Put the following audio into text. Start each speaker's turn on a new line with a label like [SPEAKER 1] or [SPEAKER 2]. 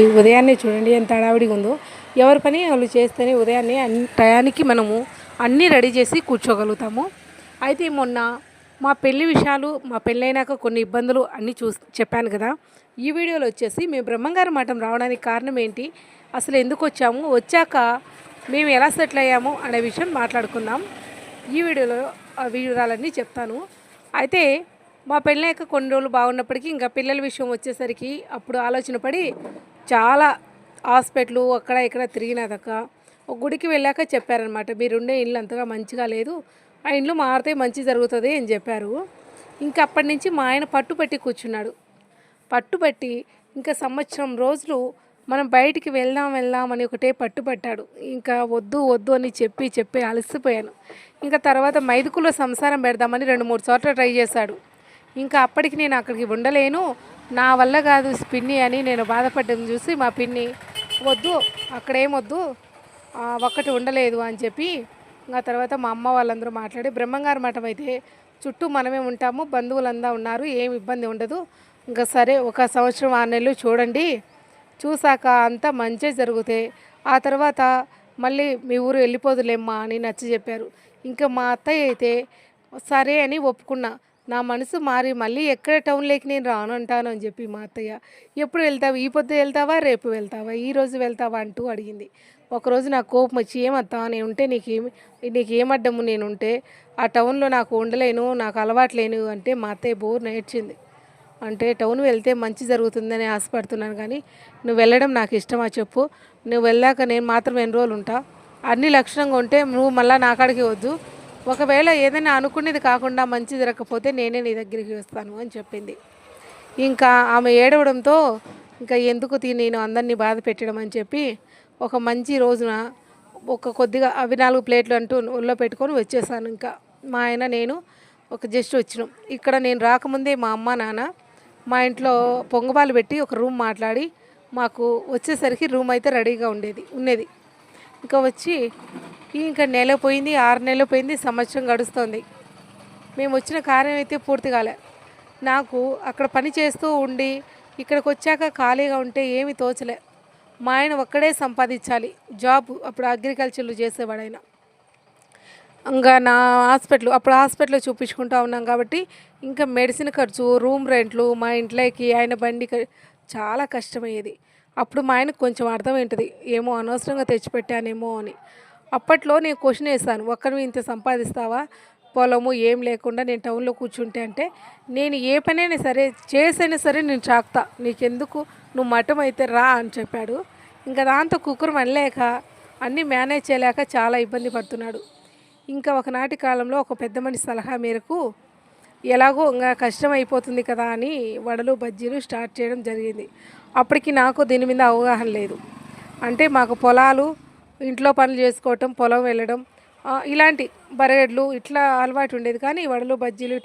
[SPEAKER 1] ఉదయాన్నే చూడండి ఎంత హడావిడిగా ఉందో. ఎవరి పని వాళ్ళు చేస్తేనే ఉదయాన్నే అన్ని టయానికి మనము అన్నీ రెడీ చేసి కూర్చోగలుగుతాము. అయితే మొన్న మా పెళ్ళి విషయాలు మా పెళ్ళైనాక కొన్ని ఇబ్బందులు అన్నీ చూ చెప్పాను కదా. ఈ వీడియోలో వచ్చేసి మేము బ్రహ్మంగారి మఠం రావడానికి కారణం ఏంటి? అసలు ఎందుకు వచ్చాము? వచ్చాక మేము ఎలా సెటిల్ అయ్యాము? అనే విషయం మాట్లాడుకుందాం. ఈ వీడియోలో ఆ వివరాలన్నీ చెప్తాను. అయితే మా పెళ్ళాక కొన్ని రోజులు బాగున్నప్పటికీ ఇంకా పిల్లల విషయం వచ్చేసరికి అప్పుడు ఆలోచన పడి చాలా హాస్పిటల్ అక్కడ ఇక్కడ తిరిగినదక్క. ఒక గుడికి వెళ్ళాక చెప్పారనమాట మీరుండే ఇల్లు అంతగా మంచిగా లేదు. ఆ ఇండ్లు మారితే మంచి జరుగుతుంది అని చెప్పారు. ఇంకా అప్పటి నుంచి మా ఆయన పట్టుబట్టి కూర్చున్నాడు. పట్టుబట్టి ఇంకా సంవత్సరం రోజులు మనం బయటికి వెళ్దాం వెళ్దాం అని ఒకటే పట్టుబట్టాడు ఇంకా వద్దు వద్దు అని చెప్పి చెప్పి అలసిపోయాను. ఇంకా తర్వాత మైదుకులో సంసారం పెడదామని రెండు మూడు చోట్ల ట్రై చేశాడు. ఇంకా అప్పటికి నేను అక్కడికి ఉండలేను. నా వల్ల కాదు పిన్ని అని నేను బాధపడ్డం చూసి మా పిన్ని వద్దు అక్కడేం వద్దు ఒక్కటి ఉండలేదు అని చెప్పి ఇంకా తర్వాత మా అమ్మ వాళ్ళందరూ మాట్లాడి బ్రహ్మంగారు మఠం అయితే చుట్టూ మనమే ఉంటాము బంధువులందా ఉన్నారు ఏం ఇబ్బంది ఉండదు. ఇంకా సరే ఒక సంవత్సరం ఆ నెలలు చూడండి. చూసాక అంతా మంచి జరుగుతాయి ఆ తర్వాత మళ్ళీ మీ ఊరు వెళ్ళిపోదులేమ్మా అని నచ్చ చెప్పారు ఇంకా మా అత్తయ్య అయితే సరే అని ఒప్పుకున్నా. నా మనసు మారి మళ్ళీ ఎక్కడ టౌన్లోకి నేను రాను అంటాను అని చెప్పి మా అత్తయ్య ఎప్పుడు వెళ్తావు? ఈ పొద్దు వెళ్తావా? రేపు వెళ్తావా? ఈ రోజు వెళ్తావా? అంటూ అడిగింది. ఒకరోజు నాకు కోపం వచ్చి ఏమత్తా నేను ఉంటే నీకేమి నీకేమడ్డము నేను ఉంటే ఆ టౌన్లో నాకు ఉండలేను నాకు అలవాటు లేను అంటే మా అత్తయ్య బోర్ నేర్చింది అంటే టౌన్ వెళ్తే మంచి జరుగుతుందని ఆశపడుతున్నాను కానీ నువ్వు వెళ్ళడం నాకు ఇష్టమా చెప్పు. నువ్వు వెళ్ళాక నేను మాత్రం ఎన్ని రోజులు ఉంటా? అన్ని లక్షణంగా ఉంటే నువ్వు మళ్ళీ నా కాడికి వద్దు. ఒకవేళ ఏదైనా అనుకునేది కాకుండా మంచి జరగకపోతే నేనే నీ దగ్గరికి వస్తాను అని చెప్పింది. ఇంకా ఆమె ఏడవడంతో ఇంకా ఎందుకు తీ నేను అందరినీ బాధ పెట్టడం అని చెప్పి ఒక మంచి రోజున ఒక కొద్దిగా అవి నాలుగు ప్లేట్లు అంటూ ఒళ్ళో పెట్టుకొని వచ్చేసాను. ఇంకా మా ఆయన నేను ఒక జస్ట్ వచ్చినాం. ఇక్కడ నేను రాకముందే మా అమ్మ నాన్న మా ఇంట్లో పొంగబాలు పెట్టి ఒక రూమ్ మాట్లాడి మాకు వచ్చేసరికి రూమ్ అయితే రెడీగా ఉండేది ఉండేది ఇంకా వచ్చి ఇంకా నెల పోయింది ఆరు నెలలు పోయింది సంవత్సరం గడుస్తుంది. మేము వచ్చిన కార్యం అయితే పూర్తి కాలే. నాకు అక్కడ పని చేస్తూ ఉండి ఇక్కడికి వచ్చాక ఖాళీగా ఉంటే ఏమి తోచలే. మా ఆయన ఒక్కడే సంపాదించాలి. జాబ్ అప్పుడు అగ్రికల్చర్లు చేసేవాడు ఆయన ఇంకా నా హాస్పిటల్ అప్పుడు హాస్పిటల్లో చూపించుకుంటా ఉన్నాం కాబట్టి ఇంకా మెడిసిన్ ఖర్చు రూమ్ రెంట్లు మా ఇంట్లోకి ఆయన బండి చాలా కష్టమయ్యేది. అప్పుడు మా ఆయనకు కొంచెం అర్థమైంటుంది ఏమో అనవసరంగా తెచ్చిపెట్టానేమో అని. అప్పట్లో నేను క్వశ్చన్ వేసాను ఒక్కరివి ఇంత సంపాదిస్తావా? పొలము ఏం లేకుండా నేను టౌన్లో కూర్చుంటే అంటే నేను ఏ పనైనా సరే చేసైనా సరే నేను చాకుతా నీకెందుకు? నువ్వు మఠం అయితే రా అని చెప్పాడు. ఇంకా దాంతో కుక్కరు అనలేక అన్నీ మేనేజ్ చేయలేక చాలా ఇబ్బంది పడుతున్నాడు. ఇంకా ఒకనాటి కాలంలో ఒక పెద్ద మనిషి సలహా మేరకు ఎలాగో ఇంకా కష్టం అయిపోతుంది కదా అని వడలు బజ్జీలు స్టార్ట్ చేయడం జరిగింది. అప్పటికి నాకు దీని మీద అవగాహన లేదు. అంటే మాకు పొలాలు ఇంట్లో పనులు చేసుకోవటం పొలం వెళ్ళడం ఇలాంటి బరగడ్లు ఇట్లా అలవాటు ఉండేది. కానీ వడలు బజ్జీలు ఇట్లా